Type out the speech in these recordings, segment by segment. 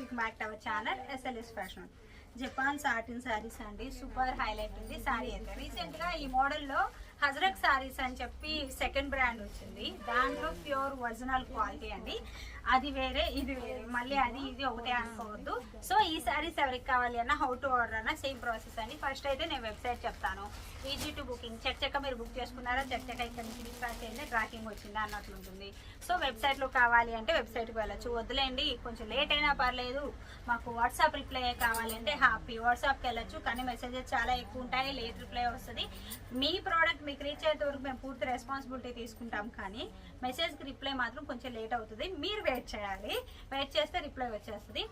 Welcome back to our channel SLS fashion Japan satin saris అండి. Super highlight ఉంది. శారీ అయితే. రీసెంట్గా ఈ మోడల్లో హజరత్ హజరక్ శారీస్ అని చెప్పి సెకండ్ బ్రాండ్ వచ్చింది. దాంట్లో ప్యూర్ ఒరిజినల్ క్వాలిటీ అండి. అది వేరే ఇది వేరే. మళ్ళీ అది ఇది ఒకటే అనుకోవద్దు. సో ఈ సారీస్ ఎవరికి కావాలి అన్న హౌ టు ఆర్డర్ అన్న సేమ్ ప్రాసెస్ అని ఫస్ట్ అయితే నేను వెబ్సైట్ చెప్తాను. ఈజీ టు బుకింగ్ చెక్ మీరు బుక్ చేసుకున్నారా? చెక్ ఇక్కడ నుంచి డిస్పాచ్ అయింది ట్రాకింగ్ వచ్చిందా అన్నట్లు ఉంటుంది. సో వెబ్సైట్లో కావాలి అంటే వెబ్సైట్కి వెళ్ళచ్చు. వద్దులేండి కొంచెం లేట్ అయినా పర్లేదు. మాకు వాట్సాప్ రిప్లై కావాలి అంటే హ్యాపీ వాట్సాప్కి వెళ్ళచ్చు కానీ మెసేజెస్ చాలా ఎక్కువ ఉంటాయి లేట్ రిప్లై వస్తుంది. మీ ప్రోడక్ట్ మీకు రీచ్ అయ్యేంత వరకు మేము పూర్తి రెస్పాన్సిబిలిటీ తీసుకుంటాం కానీ మెసేజ్కి రిప్లై మాత్రం కొంచెం లేట్ అవుతుంది. మీరు వెయిట్ చేయాలి. వెయిట్ చేస్తే రిప్లై వచ్చేస్తుంది.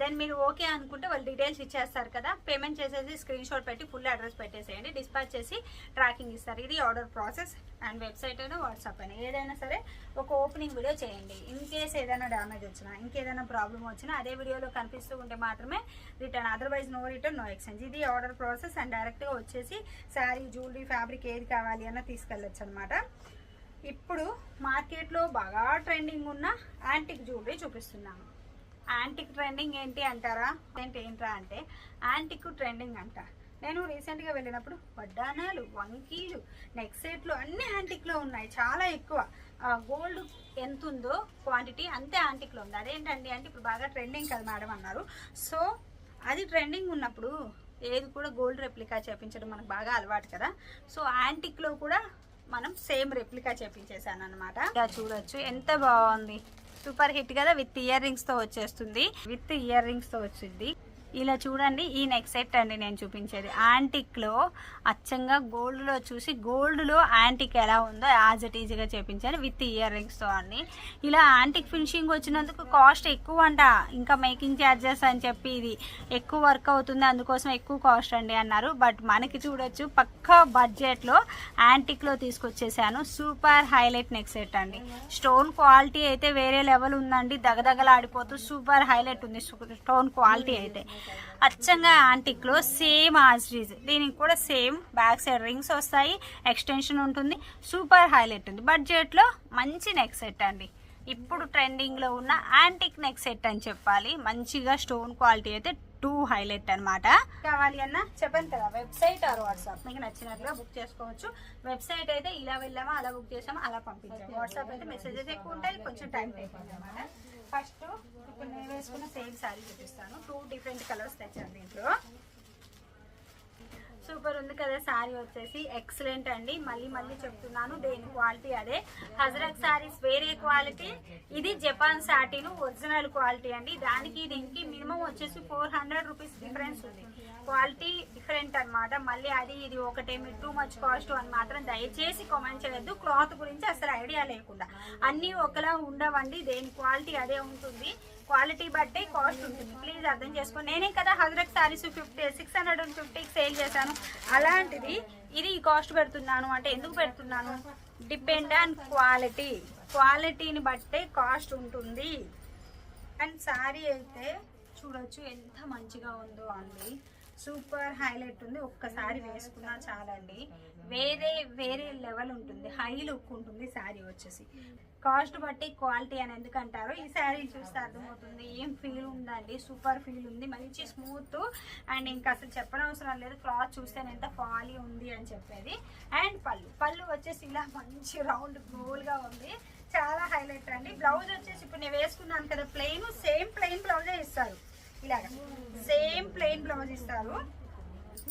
దెన్ మీరు ఓకే అనుకుంటే వాళ్ళు డీటెయిల్స్ ఇచ్చేస్తారు కదా. పేమెంట్ చేసేసి స్క్రీన్ షాట్ పెట్టి ఫుల్ అడ్రస్ పెట్టేసేయండి. డిస్పాచ్ చేసి ట్రాకింగ్ ఇస్తారు. ఇది ఆర్డర్ ప్రాసెస్ అండ్ వెబ్సైట్ అయినా వాట్సాప్ అయినా ఏదైనా సరే ఒక ఓపెనింగ్ వీడియో చేయండి. ఇన్ కేస్ ఏదైనా డ్యామేజ్ వచ్చినా ఇంకేదైనా ప్రాబ్లం వచ్చినా అదే వీడియోలో కనిపిస్తూ ఉంటే మాత్రమే return otherwise no return no exchange ఇది ఆర్డర్ ప్రాసెస్ అండ్ డైరెక్ట్గా వచ్చేసి శారీ జ్యువెలరీ ఫ్యాబ్రిక్ ఏది కావాలి అన్న తీసుకెళ్ళచ్చు అనమాట ఇప్పుడు మార్కెట్లో బాగా ట్రెండింగ్ ఉన్న యాంటిక్ జ్యువెలరీ చూపిస్తున్నాను. యాంటిక్ ట్రెండింగ్ ఏంటి అంటారా? ఏంటి ఏంట్రా అంటే యాంటిక్ ట్రెండింగ్ అంట. నేను రీసెంట్గా వెళ్ళినప్పుడు వడ్డానాలు వంకీలు నెక్ సెట్లు అన్ని యాంటిక్లో ఉన్నాయి చాలా ఎక్కువ. గోల్డ్ ఎంత ఉందో క్వాంటిటీ అంతే యాంటిక్లో ఉంది. అదేంటండి అంటే ఇప్పుడు బాగా ట్రెండింగ్ కదా మేడం అన్నారు. సో అది ట్రెండింగ్ ఉన్నప్పుడు ఏది కూడా గోల్డ్ రెప్లికా చేపించడం మనకు బాగా అలవాటు కదా. సో యాంటిక్లో కూడా మనం సేమ్ రెప్లికా చేపించేసాను అనమాట ఇలా చూడొచ్చు. ఎంత బాగుంది. సూపర్ హిట్ కదా విత్ ఇయర్ రింగ్స్తో వచ్చేస్తుంది. విత్ ఇయర్ రింగ్స్తో వచ్చింది. ఇలా చూడండి ఈ నెక్ సెట్ అండి నేను చూపించేది. యాంటిక్లో అచ్చంగా గోల్డ్లో చూసి గోల్డ్లో యాంటిక్ ఎలా ఉందో యాజ్ ఇట్ ఈజీగా చేపించాను విత్ ఇయర్ రింగ్స్తో అన్ని ఇలా యాంటిక్ ఫినిషింగ్ వచ్చినందుకు కాస్ట్ ఎక్కువ అంట ఇంకా మేకింగ్ ఛార్జెస్ అని చెప్పి ఇది ఎక్కువ వర్క్ అవుతుంది అందుకోసం ఎక్కువ కాస్ట్ అండి అన్నారు. బట్ మనకి చూడొచ్చు పక్క బడ్జెట్లో యాంటిక్లో తీసుకొచ్చేసాను. సూపర్ హైలైట్ నెక్ సెట్ అండి. స్టోన్ క్వాలిటీ అయితే వేరే లెవెల్ ఉందండి. దగదగలాడిపోతూ సూపర్ హైలైట్ ఉంది. స్టోన్ క్వాలిటీ అయితే. అచ్చంగా యాంటిక్లో సేమ్ ఆజ్రీజ్ దీనికి కూడా సేమ్ బ్యాక్ సైడ్ రింగ్స్ వస్తాయి ఎక్స్టెన్షన్ ఉంటుంది సూపర్ హైలైట్ ఉంది. బడ్జెట్లో మంచి నెక్ సెట్ అండి. ఇప్పుడు ట్రెండింగ్లో ఉన్న యాంటిక్ నెక్ సెట్ అని చెప్పాలి. మంచిగా స్టోన్ క్వాలిటీ అయితే టూ హైలైట్ అనమాట కావాలి అన్న? చెప్పండి కదా వెబ్సైట్ ఆర్ వాట్సాప్ మీకు నచ్చినట్లుగా బుక్ చేసుకోవచ్చు. వెబ్సైట్ అయితే ఇలా వెళ్ళామా అలా బుక్ చేసామా అలా పంపించాము. వాట్సాప్ అయితే మెసేజెస్ ఎక్కువ ఉంటాయి కొంచెం టైం టేక్ అనమాట ఫస్ట్ ఇప్పుడు నేను వేసుకున్న సేమ్ శారీ చూపిస్తాను. టూ డిఫరెంట్ కలర్స్ తెచ్చాను దీంట్లో. సూపర్ ఉంది కదా శారీ వచ్చేసి. ఎక్సలెంట్ అండి. మళ్ళీ మళ్ళీ చెప్తున్నాను దేని క్వాలిటీ అదే. హజరత్ శారీస్ వేరే క్వాలిటీ ఇది జపాన్ సాటిన్ ఒరిజినల్ క్వాలిటీ అండి. దానికి దీనికి మినిమం వచ్చేసి ఫోర్ హండ్రెడ్ రూపీస్ డిఫరెన్స్ ఉంది. క్వాలిటీ డిఫరెంట్ అన్నమాట. మళ్ళీ అది ఇది ఒకటే మీరు టూ మచ్ కాస్ట్ అని మాత్రం దయచేసి కామెంట్ చేయొద్దు. క్లాత్ గురించి అసలు ఐడియా లేకుండా. అన్నీ ఒకలా ఉండవండి. దేని క్వాలిటీ అదే ఉంటుంది. క్వాలిటీ బట్టే కాస్ట్ ఉంటుంది. ప్లీజ్ అర్థం చేసుకోండి నేనే కదా హజరక్ saris fifty six hundred and ఫిఫ్టీకి సేల్ చేశాను. అలాంటిది ఇది కాస్ట్ పెడుతున్నాను అంటే ఎందుకు పెడుతున్నాను? డిపెండ్ ఆన్ క్వాలిటీ క్వాలిటీని బట్టే కాస్ట్ ఉంటుంది. అండ్ శారీ అయితే చూడొచ్చు ఎంత మంచిగా ఉందో అండి. సూపర్ హైలైట్ ఉంది. ఒక్కసారి వేసుకున్నా చాలండి. వేరే వేరే లెవెల్ ఉంటుంది. హై లుక్ ఉంటుంది శారీ వచ్చేసి. కాస్ట్ బట్టి క్వాలిటీ అని ఎందుకు అంటారో ఈ శారీ చూస్తే అర్థమవుతుంది. ఏం ఫీల్ ఉందండి? సూపర్ ఫీల్ ఉంది. మంచి స్మూత్ అండ్ ఇంకా అసలు చెప్పనవసరం లేదు. క్లాత్ చూస్తే ఎంత ఫాలీ ఉంది అని చెప్పేది. అండ్ పళ్ళు. పళ్ళు వచ్చేసి ఇలా మంచి రౌండ్ గోల్గా ఉంది. చాలా హైలైట్ అండి. బ్లౌజ్ వచ్చేసి ఇప్పుడు నేను వేసుకున్నాను కదా ప్లెయిన్ సేమ్ ప్లెయిన్ బ్లౌజే ఇస్తారు. ఇలాగా సేమ్ ప్లెయిన్ బ్లౌజ్ ఇస్తారు.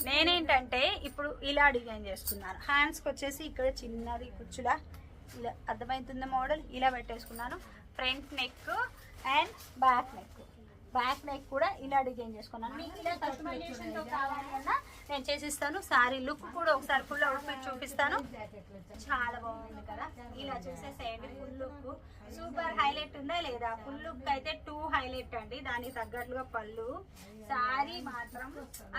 నేనేంటంటే ఇప్పుడు ఇలా డిజైన్ చేసుకున్నాను. హ్యాండ్స్కి వచ్చేసి ఇక్కడ చిన్నది కుచ్చులా ఇలా అర్థమవుతుంది మోడల్ ఇలా పెట్టేసుకున్నాను. Front neck and back neck back neck కూడా ఇలా డిజైన్ చేసుకున్నాను. మీకు ఇలా కస్టమైజేషన్తో కావాలన్నా నేను చేసిస్తాను. సారీ లుక్ కూడా ఒకసారి ఫుల్ అవుట్ఫిట్ చూపిస్తాను. చాలా బాగుంది కదా. ఇలా చూసేసేయండి ఫుల్ లుక్ సూపర్ హైలైట్ ఉందా లేదా? ఫుల్ లుక్ అయితే టూ హైలైట్ అండి. దానికి తగ్గట్లుగా పళ్ళు. సారీ మాత్రం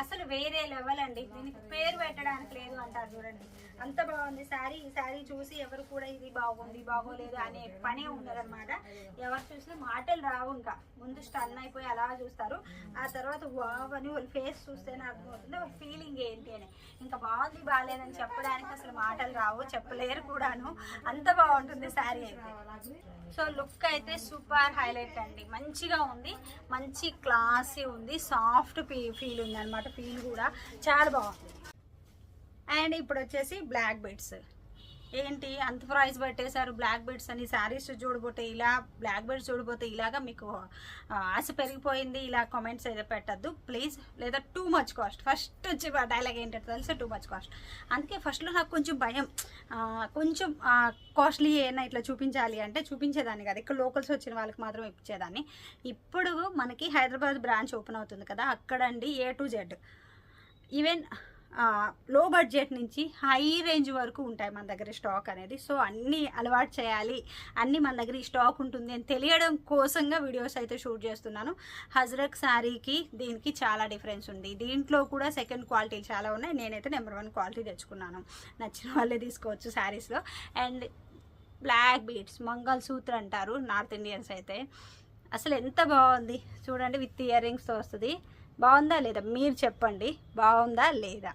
అసలు వేరే లెవెల్ అండి. దీనికి పేరు పెట్టడానికి లేదు అంటారు చూడండి. అంత బాగుంది సారీ ఈ సారీ చూసి ఎవరు కూడా ఇది బాగుంది బాగోలేదు అనే పనే ఉండదన్నమాట. ఎవరు చూసినా మాటలు రావు ఇంకా. ముందు స్టన్ అయిపోయి అలా చూస్తారు. ఆ తర్వాత వావ్ అని వాళ్ళ ఫేస్ చూస్తేనే అర్థమవుతుంది. వాళ్ళ ఫీలింగ్ ఏంటి అని. ఇంకా బాగుంది బాగాలేదని చెప్పడానికి అసలు మాటలు రావు. చెప్పలేరు కూడాను. అంత బాగుంటుంది శారీ అయితే. సో లుక్ అయితే సూపర్ హైలైట్ అండి. మంచిగా ఉంది. మంచి క్లాసీ ఉంది. సాఫ్ట్ ఫీల్ ఉంది అనమాట ఫీల్ కూడా. చాలా బాగుంది. అండ్ ఇప్పుడు వచ్చేసి బ్లాక్ బెడ్స్ ఏంటి? అంత ప్రైస్ పెట్టేశారు. బ్లాక్ బెడ్స్ అని శారీస్ చూడబోతే ఇలా బ్లాక్ బెడ్స్ చూడబోతే ఇలాగా మీకు ఆశ పెరిగిపోయింది. ఇలా కామెంట్స్ అయితే పెట్టద్దు. ప్లీజ్ లేదా టూ మచ్ కాస్ట్ ఫస్ట్ వచ్చి డైలాగ్ ఏంటంటే తెలుసా? టూ మచ్ కాస్ట్ అందుకే ఫస్ట్లో నాకు కొంచెం భయం. కొంచెం కాస్ట్లీ ఏమైనా ఇట్లా చూపించాలి అంటే చూపించేదాన్ని కదా. ఇక్కడ లోకల్స్ వచ్చిన వాళ్ళకి మాత్రం ఇప్పించేదాన్ని. ఇప్పుడు మనకి హైదరాబాద్ బ్రాంచ్ ఓపెన్ అవుతుంది కదా అక్కడండి A to Z even low budget నుంచి హై రేంజ్ వరకు ఉంటాయి మన దగ్గర స్టాక్ అనేది. సో అన్నీ అలవాటు చేయాలి. అన్నీ మన దగ్గర ఈ స్టాక్ ఉంటుంది అని తెలియడం కోసంగా వీడియోస్ అయితే షూట్ చేస్తున్నాను. హజరత్ శారీకి దీనికి చాలా డిఫరెన్స్ ఉంది. దీంట్లో కూడా సెకండ్ క్వాలిటీ చాలా ఉన్నాయి. నేనైతే నెంబర్ వన్ క్వాలిటీ తెచ్చుకున్నాను. నచ్చిన వాళ్ళే తీసుకోవచ్చు శారీస్లో అండ్ బ్లాక్ బీడ్స్ మంగళసూత్ర అంటారు నార్త్ ఇండియన్స్ అయితే. అసలు ఎంత బాగుంది. చూడండి విత్ ఇయర్ రింగ్స్తో వస్తుంది. బాగుందా లేదా? మీరు చెప్పండి. బాగుందా లేదా?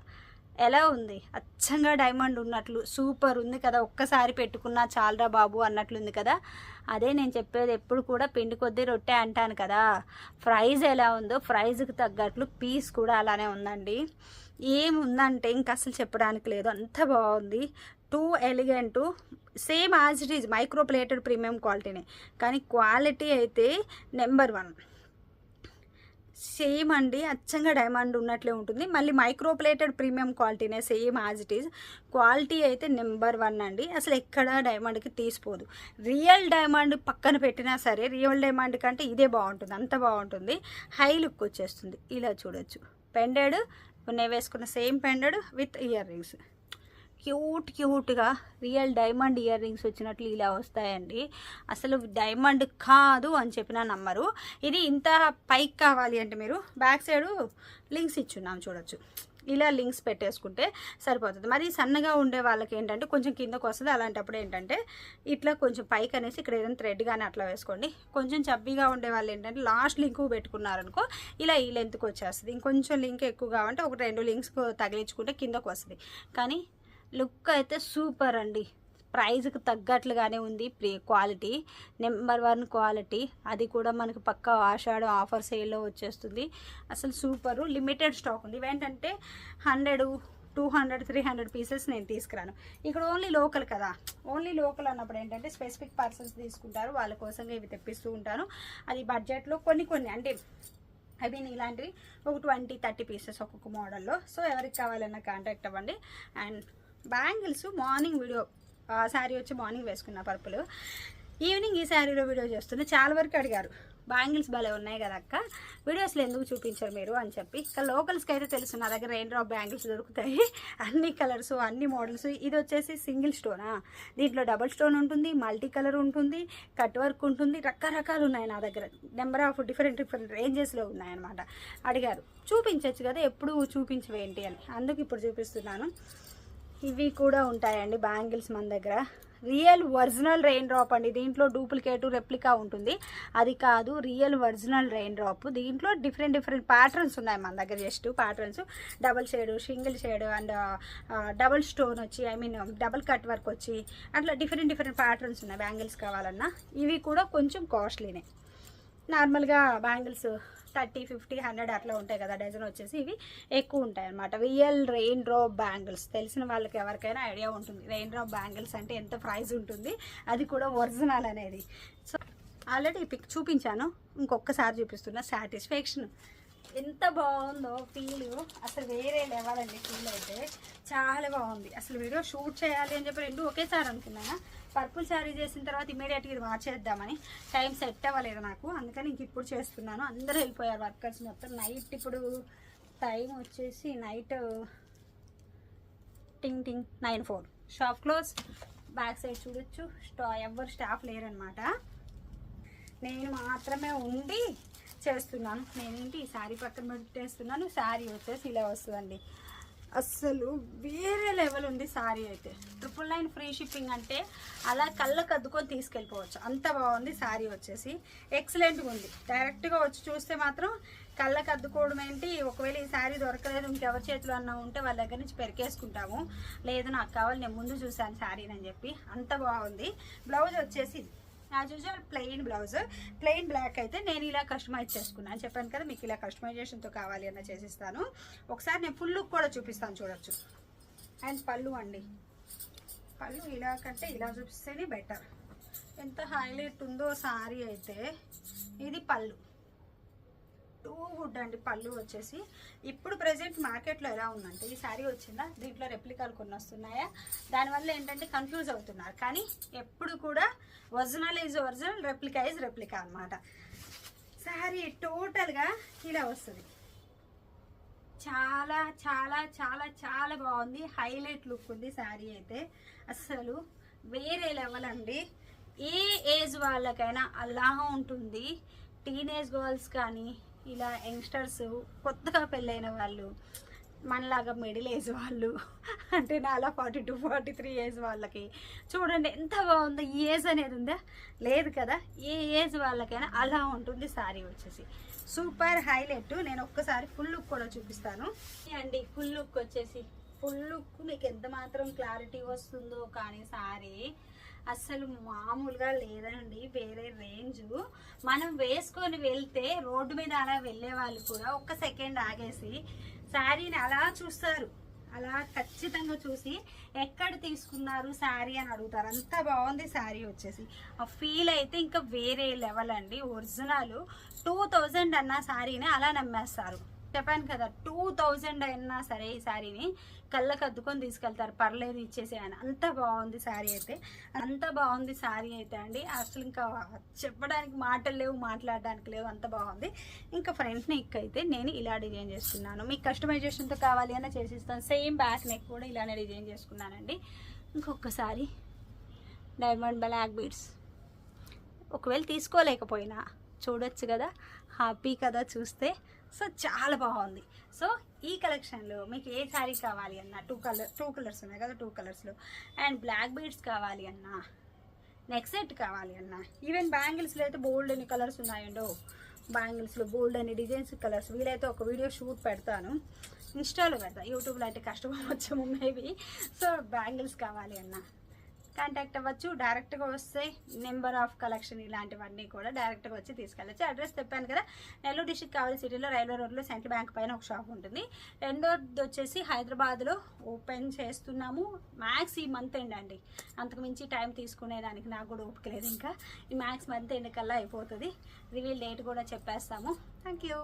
ఎలా ఉంది? అచ్చంగా డైమండ్ ఉన్నట్లు సూపర్ ఉంది కదా ఒక్కసారి పెట్టుకున్నా చాలరా బాబు అన్నట్లుంది కదా. అదే నేను చెప్పేది ఎప్పుడు కూడా పిండి కొద్దీ రొట్టె అంటాను కదా. ప్రైజ్ ఎలా ఉందో ప్రైజ్కి తగ్గట్లు పీస్ కూడా అలానే ఉందండి. ఏముందంటే ఇంకా అసలు చెప్పడానికి లేదు. అంత బాగుంది. Too elegant same as it is micro plated premium క్వాలిటీనే కానీ క్వాలిటీ అయితే నెంబర్ వన్ సేమ్ అండి అచ్చంగా డైమండ్ ఉన్నట్లే ఉంటుంది. మళ్ళీ microplated premium క్వాలిటీనే same as it is quality అయితే నెంబర్ వన్ అండి. అసలు ఎక్కడ డైమండ్కి తీసిపోదు. రియల్ డైమండ్ పక్కన పెట్టినా సరే రియల్ డైమండ్ కంటే ఇదే బాగుంటుంది అంత బాగుంటుంది. హై లుక్ వచ్చేస్తుంది. ఇలా చూడొచ్చు. పెండెడ్ నేను వేసుకున్న same pendant with ear rings cute క్యూట్గా రియల్ డైమండ్ ఇయర్ రింగ్స్ వచ్చినట్లు ఇలా వస్తాయండి. అసలు డైమండ్ కాదు అని చెప్పిన నమ్మరు. ఇది ఇంత పైకి కావాలి అంటే మీరు బ్యాక్ సైడ్ లింక్స్ ఇచ్చున్నాం చూడొచ్చు. ఇలా లింక్స్ పెట్టేసుకుంటే సరిపోతుంది. మరి సన్నగా ఉండే వాళ్ళకి ఏంటంటే కొంచెం కిందకు వస్తుంది. అలాంటప్పుడు ఏంటంటే ఇట్లా కొంచెం పైకి అనేసి ఇక్కడ ఏదైనా థ్రెడ్ కానీ అట్లా వేసుకోండి. కొంచెం చబ్బీగా ఉండే వాళ్ళు ఏంటంటే లాస్ట్ లింక్ పెట్టుకున్నారనుకో ఇలా ఈ లెంత్కి వచ్చేస్తుంది. ఇంకొంచెం లింక్ ఎక్కువ కావాలంటే ఒక రెండు లింక్స్ తగిలించుకుంటే కిందకు వస్తుంది. కానీ లుక్ అయితే సూపర్ అండి. ప్రైజ్కి తగ్గట్లుగానే ఉంది. Pre quality number one quality. అది కూడా మనకు పక్క ఆషాఢ ఆఫర్ సేల్లో వచ్చేస్తుంది. అసలు సూపరు. లిమిటెడ్ స్టాక్ ఉంది. ఇవేంటంటే hundred two hundred three hundred pieces నేను తీసుకురాను. ఇక్కడ ఓన్లీ లోకల్ కదా. ఓన్లీ లోకల్ అన్నప్పుడు ఏంటంటే స్పెసిఫిక్ పర్సన్స్ తీసుకుంటారు. వాళ్ళ కోసంగా ఇవి తెప్పిస్తూ ఉంటాను. అది బడ్జెట్లో కొన్ని కొన్ని అంటే ఐ మీన్ ఇలాంటివి ఒక ట్వంటీ థర్టీ పీసెస్ ఒక్కొక్క మోడల్లో. సో ఎవరికి కావాలన్నా కాంటాక్ట్ అవ్వండి. And bangles morning video sari వచ్చి మార్నింగ్ వేసుకున్న పర్పుల్. ఈవినింగ్ ఈ శారీలో వీడియో చేస్తున్నా చాలా వరకు అడిగారు బ్యాంగిల్స్ భలే ఉన్నాయి కదా అక్క వీడియోస్లో ఎందుకు చూపించారు మీరు? అని చెప్పి. ఇక లోకల్స్కి అయితే తెలుసు నా దగ్గర రెయిన్ డ్రాప్ బ్యాంగిల్స్ దొరుకుతాయి. అన్ని కలర్స్ అన్ని మోడల్స్ ఇది వచ్చేసి సింగిల్ స్టోనా దీంట్లో డబల్ స్టోన్ ఉంటుంది మల్టీ కలర్ ఉంటుంది కట్ వర్క్ ఉంటుంది. రకరకాలు ఉన్నాయి నా దగ్గర. నెంబర్ ఆఫ్ డిఫరెంట్ డిఫరెంట్ రేంజెస్లో ఉన్నాయన్నమాట. అడిగారు చూపించవచ్చు కదా ఎప్పుడు చూపించవేంటి అని. అందుకు ఇప్పుడు చూపిస్తున్నాను. ఇవి కూడా ఉంటాయండి బ్యాంగిల్స్ మన దగ్గర. రియల్ ఒరిజినల్ రెయిన్ డ్రాప్ అండి. దీంట్లో డూప్లికేట్ రెప్లికా ఉంటుంది. అది కాదు రియల్ ఒరిజినల్ రెయిన్ డ్రాప్ దీంట్లో డిఫరెంట్ డిఫరెంట్ ప్యాటర్న్స్ ఉన్నాయి మన దగ్గర. Just patterns. Double shade single shade and double stone వచ్చి I mean double cut work వచ్చి అట్లా డిఫరెంట్ డిఫరెంట్ ప్యాటర్న్స్ ఉన్నాయి బ్యాంగిల్స్ కావాలన్నా. ఇవి కూడా కొంచెం కాస్ట్లీనే. నార్మల్గా బ్యాంగిల్స్ థర్టీ ఫిఫ్టీ హండ్రెడ్ అట్లా ఉంటాయి కదా డజన్ వచ్చేసి ఇవి ఎక్కువ ఉంటాయి అనమాట రియల్ రెయిన్ డ్రాప్ బ్యాంగిల్స్. తెలిసిన వాళ్ళకి ఎవరికైనా ఐడియా ఉంటుంది. రెయిన్ డ్రాప్ బ్యాంగిల్స్ అంటే ఎంత ప్రైస్ ఉంటుంది? అది కూడా ఒరిజినల్ అనేది. సో ఆల్రెడీ పిక్ చూపించాను. ఇంకొకసారి చూపిస్తున్నా. సాటిస్ఫాక్షన్. ఎంత బాగుందో ఫీల్. అసలు వేరే లెవెల్ అండి ఫీల్ అయితే. చాలా బాగుంది. అసలు వీడియో షూట్ చేయాలి అని చెప్పి రెండు ఒకేసారి అనుకున్నాను? పర్పుల్ శారీ చేసిన తర్వాత ఇమీడియట్గా ఇది మార్చేద్దామని టైం సెట్ అవ్వలేదు నాకు. అందుకని ఇంక ఇప్పుడు చేస్తున్నాను. అందరూ వెళ్ళిపోయారు వర్కర్స్ మొత్తం. నైట్ ఇప్పుడు టైం వచ్చేసి నైట్ టింగ్ టింగ్ nine four. Shop close back side చూడొచ్చు. స్టా ఎవరు స్టాఫ్ లేరనమాట నేను మాత్రమే ఉండి చేస్తున్నాను. నేనేంటి? ఈ శారీ పక్కన పెట్టేస్తున్నాను. శారీ వచ్చేసి ఇలా వస్తుందండి. అస్సలు వేరే లెవెల్ ఉంది శారీ అయితే. ట్రిపుల్ నైన్ ఫ్రీ షిప్పింగ్ అంటే అలా కళ్ళకు అద్దుకొని తీసుకెళ్ళిపోవచ్చు. అంత బాగుంది శారీ వచ్చేసి. ఎక్సలెంట్గా ఉంది. డైరెక్ట్గా వచ్చి చూస్తే మాత్రం కళ్ళకు అద్దుకోవడం ఏంటి? ఒకవేళ ఈ శారీ దొరకలేదు ఇంకెవరి చేతిలో అన్నా ఉంటే వాళ్ళ దగ్గర నుంచి పెరికేసుకుంటాము. లేదు నాకు కావాలి నేను ముందు చూశాను శారీని అని చెప్పి. అంత బాగుంది. బ్లౌజ్ వచ్చేసి as usual plain blouse plain black అయితే నేను ఇలా కస్టమైజ్ చేసుకున్నాను. చెప్పాను కదా మీకు ఇలా కస్టమైజేషన్తో కావాలి అన్న చేసిస్తాను. ఒకసారి నేను ఫుల్ లుక్ కూడా చూపిస్తాను చూడొచ్చు. అండ్ పళ్ళు అండి. పళ్ళు ఇలా కంటే ఇలా చూపిస్తేనే బెటర్ ఎంత హైలైట్ ఉందో సారీ అయితే ఇది పళ్ళు. టూ వుడ్ అండి పళ్ళు వచ్చేసి. ఇప్పుడు ప్రజెంట్ మార్కెట్లో ఎలా ఉందంటే ఈ శారీ వచ్చిందా? దీంట్లో రెప్లికాలు కొన్ని వస్తున్నాయా? దానివల్ల ఏంటంటే కన్ఫ్యూజ్ అవుతున్నారు. కానీ ఎప్పుడు కూడా original is original replica is replica అనమాట శారీ టోటల్గా ఇలా వస్తుంది. చాలా చాలా చాలా చాలా బాగుంది. హైలైట్ లుక్ ఉంది శారీ అయితే. అస్సలు వేరే లెవెల్ అండి. ఏ ఏజ్ వాళ్ళకైనా అలా ఉంటుంది. టీనేజ్ గర్ల్స్ కానీ ఇలా యంగ్స్టర్స్ కొత్తగా పెళ్ళైన వాళ్ళు మనలాగా మిడిల్ ఏజ్ వాళ్ళు అంటే నాలా forty two forty three age వాళ్ళకి చూడండి ఎంత బాగుందో ఈ ఏజ్ అనేది ఉందా? లేదు కదా. ఏ ఏజ్ వాళ్ళకైనా అలా ఉంటుంది సారీ వచ్చేసి. Super highlight. నేను ఒక్కసారి ఫుల్ లుక్ కూడా చూపిస్తాను. అండి ఫుల్ లుక్ వచ్చేసి ఫుల్ లుక్ మీకు ఎంత మాత్రం క్లారిటీ వస్తుందో కానీ సారీ అసలు మామూలుగా లేదండి వేరే రేంజ్ మనం వేసుకొని వెళ్తే రోడ్డు మీద అలా వెళ్ళే వాళ్ళు కూడా ఒక్క సెకండ్ ఆగేసి శారీని అలా చూస్తారు. అలా ఖచ్చితంగా చూసి ఎక్కడ తీసుకున్నారు శారీ అని అడుగుతారు. అంత బాగుంది శారీ వచ్చేసి. ఆ ఫీల్ అయితే ఇంకా వేరే లెవెల్ అండి. ఒరిజినల్. టూ థౌజండ్ అన్న శారీని అలా నమ్మేస్తారు. చెప్పాను కదా టూ థౌజండ్ అయినా సరే ఈ శారీని కళ్ళకు అద్దుకొని తీసుకెళ్తారు. పర్లేదు ఇచ్చేసి అని. అంత బాగుంది శారీ అయితే. అంత బాగుంది శారీ అయితే అండి. అసలు ఇంకా చెప్పడానికి మాటలు లేవు మాట్లాడడానికి లేవు. అంత బాగుంది. ఇంకా ఫ్రంట్ నెక్ అయితే నేను ఇలా డిజైన్ చేసుకున్నాను మీకు కస్టమైజేషన్తో కావాలి అన్న చేసిస్తాను. సేమ్ బ్యాక్ నెక్ కూడా ఇలానే డిజైన్ చేసుకున్నానండి. ఇంకొకసారి డైమండ్ బ్లాక్ బీడ్స్. ఒకవేళ తీసుకోలేకపోయినా చూడొచ్చు కదా. హ్యాపీ కదా చూస్తే. సో చాలా బాగుంది. సో ఈ కలెక్షన్లో మీకు ఏ శారీ కావాలి అన్నా టూ కలర్ టూ కలర్స్ ఉన్నాయి కదా టూ కలర్స్లో అండ్ బ్లాక్ బీడ్స్ కావాలి అన్నా నెక్ సెట్ కావాలి అన్నా. ఈవెన్ బ్యాంగిల్స్లో అయితే బోల్డ్ అని కలర్స్ ఉన్నాయండో. బ్యాంగిల్స్లో బోల్డ్ అని డిజైన్స్ కలర్స్ వీలైతే ఒక వీడియో షూట్ పెడతాను. ఇన్స్టాలో పెడతా. యూట్యూబ్లో అయితే కష్టం వచ్చాము మేబీ సో బ్యాంగిల్స్ కావాలి అన్నా. కాంటాక్ట్ అవ్వచ్చు. డైరెక్ట్గా వస్తే నెంబర్ ఆఫ్ కలెక్షన్ ఇలాంటివన్నీ కూడా డైరెక్ట్గా వచ్చి తీసుకెళ్ళచ్చు. అడ్రస్ చెప్పాను కదా నెల్లూరు డిస్టిక్ కావలి సిటీలో రైల్వే రోడ్లో సెంట్రల్ బ్యాంక్ పైన ఒక షాప్ ఉంటుంది. రెండోది వచ్చేసి హైదరాబాద్లో ఓపెన్ చేస్తున్నాము. మ్యాక్స్ ఈ మంత్ ఎండ్ అండి. అంతకు మించి టైం తీసుకునేదానికి నాకు కూడా ఓపిక లేదు ఇంకా. ఈ మ్యాక్స్ మంత్ ఎండ్ కల్లా అయిపోతుంది. రివీల్ డేట్ కూడా చెప్పేస్తాము. Thank you